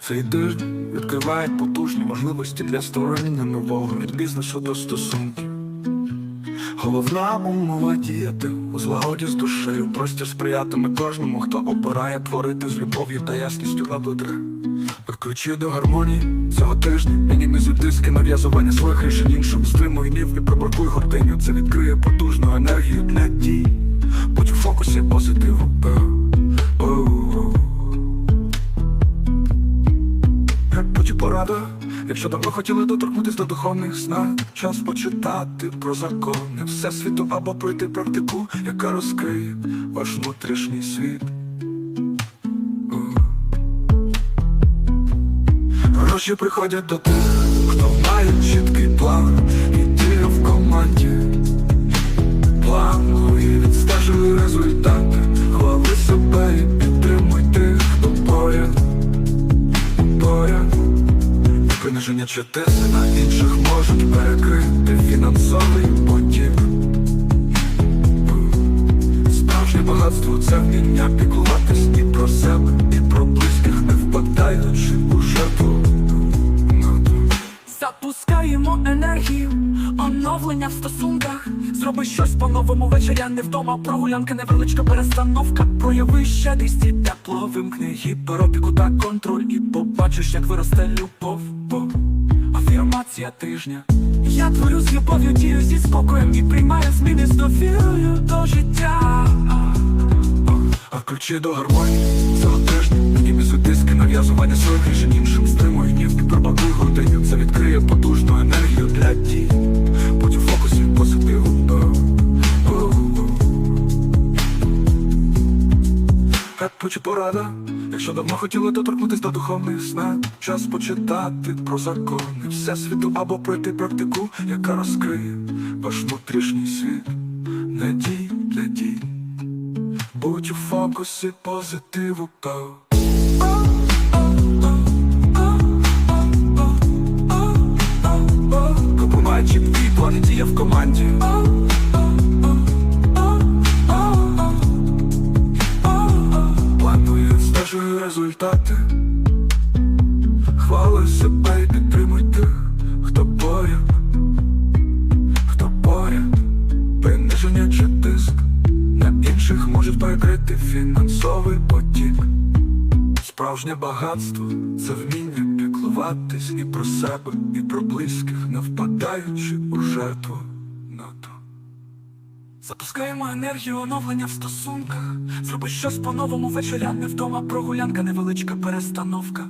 Цей тиждень відкриває потужні можливості для створення нового від бізнесу до стосунків. Головна умова діяти у злагоді з душею, простір сприятиме кожному, хто обирає творити з любов'ю та ясністю аблитри. Ключі до гармонії цього тижня мінімізуй тиски нав'язування своїх рішень іншим стримуй гнів і пробракуй гординю. Це відкриє потужну енергію для дій. Порада, якщо давно хотіли доторкнутися до духовних знань, час почитати про закони. Всесвіту або пройти практику, яка розкриє ваш внутрішній світ. Гроші приходять до тих, хто має чіткий план Приниження чи тиси на інших можуть перекрити фінансовий потік. Справжнє багатство це вміння піклуватись і про себе, і про близьких, не впадаючи у жертву. Запускаємо енергію, оновлення в стосунках. Зроби щось по-новому вечеря не вдома. Прогулянка невеличка перестановка. Прояви щедрість і тепло, вимкни гіперопіку та контроль. І побачиш, як виросте любов. Бо афірмація тижня. Я творю з любов'ю, дію зі спокоєм і приймаю зміни з довірою до життя. А ключі до гармонії цього тижня Мінімізуй тиски, нав'язування своїх рішень іншим стримують нівки і Петпочі порада. Якщо давно хотіли доторкнутись до духовних знань Час почитати про закони. Всесвіту або пройти практику Яка розкриє ваш внутрішній світ. Не дій для дій. Будь у фокусі позитиву то Купувай чіткий план і діє в команді результати Хвали себе і підтримуй тих, хто поряд Хто поряд Приниження чи тиск на інших можуть перекрити фінансовий потік. Справжнє багатство це вміння піклуватись і про себе, і про близьких, не впадаючи у жертву. Запускаємо енергію оновлення в стосунках. Зроби щось по-новому вечеря не вдома. Прогулянка невеличка перестановка.